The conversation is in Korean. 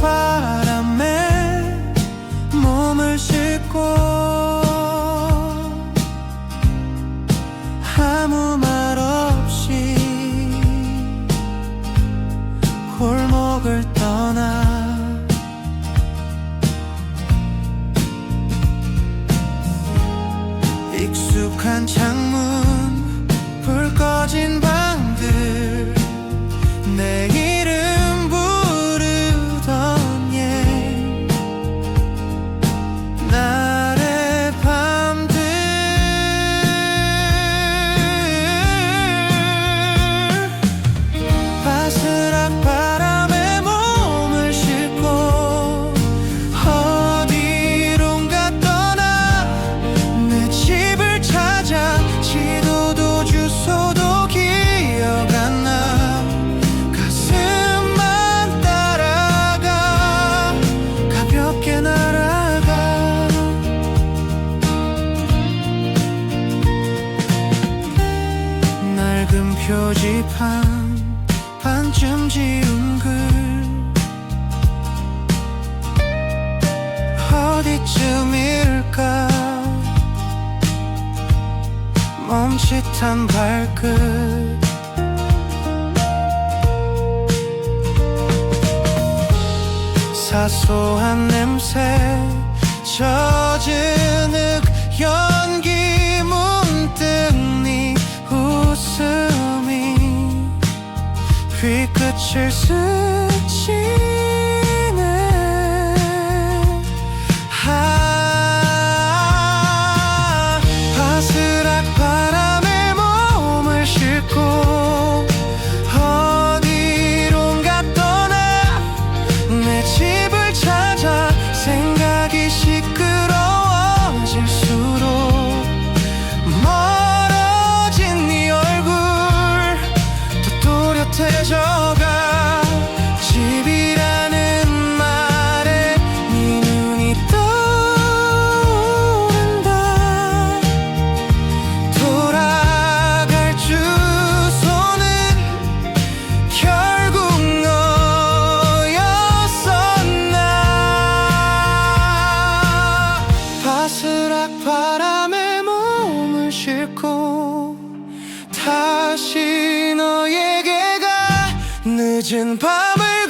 바람에 몸을 싣고 아무 말 없이 골목을 떠나 익숙한 창문 불 꺼진 밤 지금 표지판 반쯤 지운 글. 어디쯤일까? 멈칫한 발끝. 사소한 냄새 젖은 흙 一个去死期。 싣고 다시 너에게 가 늦은 밤을